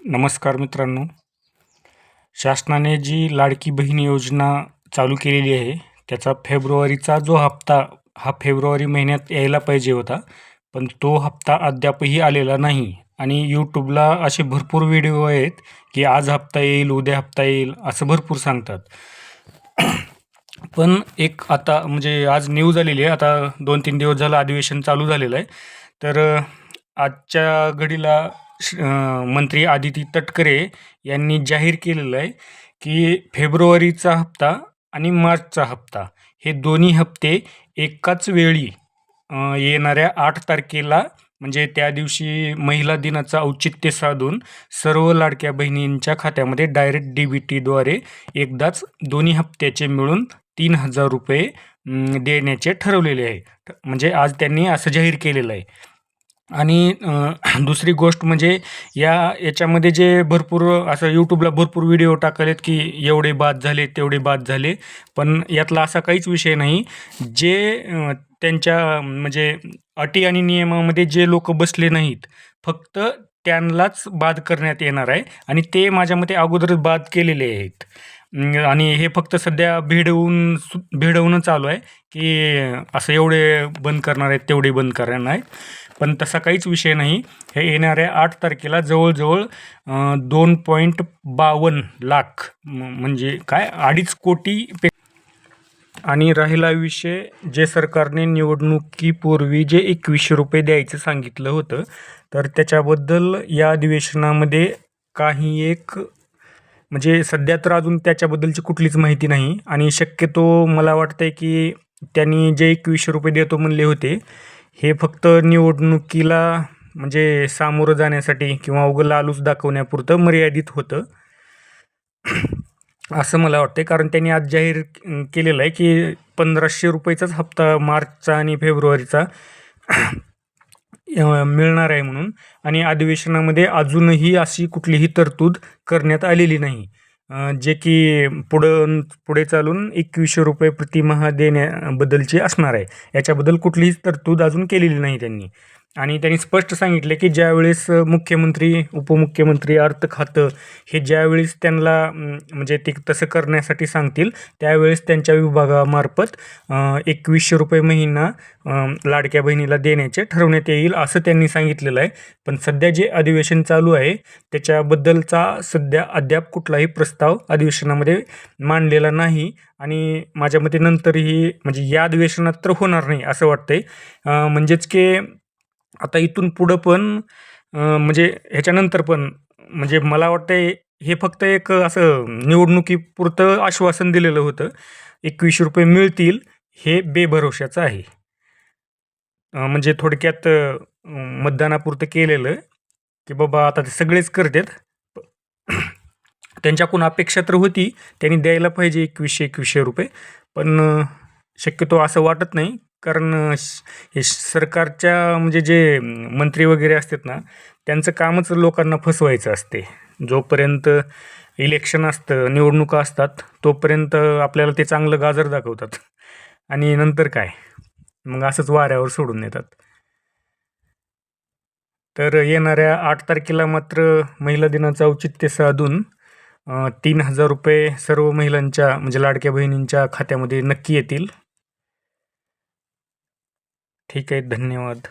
नमस्कार मित्रांनो. शासनाने जी लाडकी बहीण योजना चालू केलेली आहे त्याचा फेब्रुवारीचा जो हप्ता हा फेब्रुवारी महिन्यात यायला पाहिजे होता पण तो हप्ता अद्यापही आलेला नाही. आणि यूट्यूबला असे भरपूर व्हिडिओ आहेत की आज हप्ता येईल उद्या हप्ता येईल असं भरपूर सांगतात. पण एक आता म्हणजे आज न्यूज आलेली आहे आता दोन तीन दिवस झालं अधिवेशन चालू झालेलं आहे. तर आजच्या घडीला मंत्री आदिती तटकरे यांनी जाहीर केलेलं आहे की फेब्रुवारीचा हप्ता आणि मार्चचा हप्ता हे दोन्ही हप्ते एकाच वेळी येणाऱ्या आठ तारखेला म्हणजे त्या दिवशी महिला दिनाचं औचित्य साधून सर्व लाडक्या बहिणींच्या खात्यामध्ये डायरेक्ट डी बी टीद्वारे एकदाच दोन्ही हप्त्याचे मिळून तीन हजार रुपये देण्याचे ठरवलेले आहे. म्हणजे आज त्यांनी असं जाहीर केलेलं आहे. आणि दुसरी गोष्ट म्हणजे या याच्यामध्ये जे भरपूर असं यूट्यूबला भरपूर व्हिडिओ टाकलेत की एवढे बाद झाले तेवढे बाद झाले. पण यातला असा काहीच विषय नाही. जे त्यांच्या म्हणजे अटी आणि नियमामध्ये जे लोक बसले नाहीत फक्त त्यांनाच बाद करण्यात येणार आहे आणि ते माझ्या मते अगोदरच बाद केलेले आहेत. आणि हे फक्त सध्या भिडवून सु- भिडवणं चालू आहे की असं एवढे बंद करणार आहेत तेवढे बंद करणार आहेत. पण तसा काहीच विषय नाही. हे येणाऱ्या आठ तारखेला जवळजवळ दोन पॉईंट बावन्न लाख म्हणजे काय? अडीच कोटी पे आणि राहिला विषय जे सरकारने निवडणुकीपूर्वी जे एकवीसशे रुपये द्यायचं सांगितलं होतं तर त्याच्याबद्दल या अधिवेशनामध्ये काही एक म्हणजे सध्या तर अजून त्याच्याबद्दलची कुठलीच माहिती नाही. आणि शक्यतो मला वाटतंय की त्यांनी जे एकवीसशे रुपये देतो म्हणले होते हे फक्त निवडणुकीला म्हणजे सामोरं जाण्यासाठी किंवा उगं लालूच दाखवण्यापुरतं मर्यादित होतं. असं मला वाटते कारण त्यांनी आज जाहीर केलेलं आहे की पंधराशे रुपयेचाच हप्ता मार्चचा आणि फेब्रुवारीचा मिळणार आहे म्हणून. आणि अधिवेशनामध्ये अजूनही अशी कुठलीही तरतूद करण्यात आलेली नाही. जे की पुढं पुढे चालून एकवीसशे रुपये प्रतिमाह देण्याबद्दलची असणार आहे. याच्याबद्दल कुठलीच तरतूद अजून केलेली नाही त्यांनी. आणि त्यांनी स्पष्ट सांगितले की ज्यावेळेस मुख्यमंत्री उपमुख्यमंत्री अर्थ खातं हे ज्यावेळेस त्यांना म्हणजे ते तसं करण्यासाठी सांगतील त्यावेळेस त्यांच्या विभागामार्फत एकवीसशे रुपये महिना लाडक्या बहिणीला देण्याचे ठरवण्यात येईल असं त्यांनी सांगितलेलं आहे. पण सध्या जे अधिवेशन चालू आहे त्याच्याबद्दलचा सध्या अद्याप कुठलाही प्रस्ताव अधिवेशनामध्ये मांडलेला नाही. आणि माझ्या मते नंतरही म्हणजे या अधिवेशनात तर होणार नाही असं वाटतंय. म्हणजेच की आता इथून पुढं पण म्हणजे ह्याच्यानंतर पण म्हणजे मला वाटतं हे फक्त एक असं निवडणुकीपुरतं आश्वासन दिलेलं होतं. एकवीसशे रुपये मिळतील हे बेभरवशाचं आहे. म्हणजे थोडक्यात मतदानापुरतं केलेलं की बाबा आता ते सगळेच करतात. त्यांच्याकडून अपेक्षा तर होती त्यांनी द्यायला पाहिजे एकवीसशे एकवीसशे रुपये. पण शक्यतो असं वाटत नाही. कारण श- हे सरकारच्या म्हणजे जे मंत्री वगैरे असतात ना त्यांचं कामच लोकांना फसवायचं असते. जोपर्यंत इलेक्शन असतं निवडणुका असतात तोपर्यंत आपल्याला ते चांगलं गाजर दाखवतात. आणि नंतर काय? मग असंच वाऱ्यावर सोडून देतात तर येणाऱ्या आठ तारखेला मात्र महिला दिनाचं औचित्य साधून तीन हजार रुपये सर्व महिलांच्या म्हणजे लाडक्या बहिणींच्या खात्यामध्ये नक्की येतील. ठीक आहे धन्यवाद.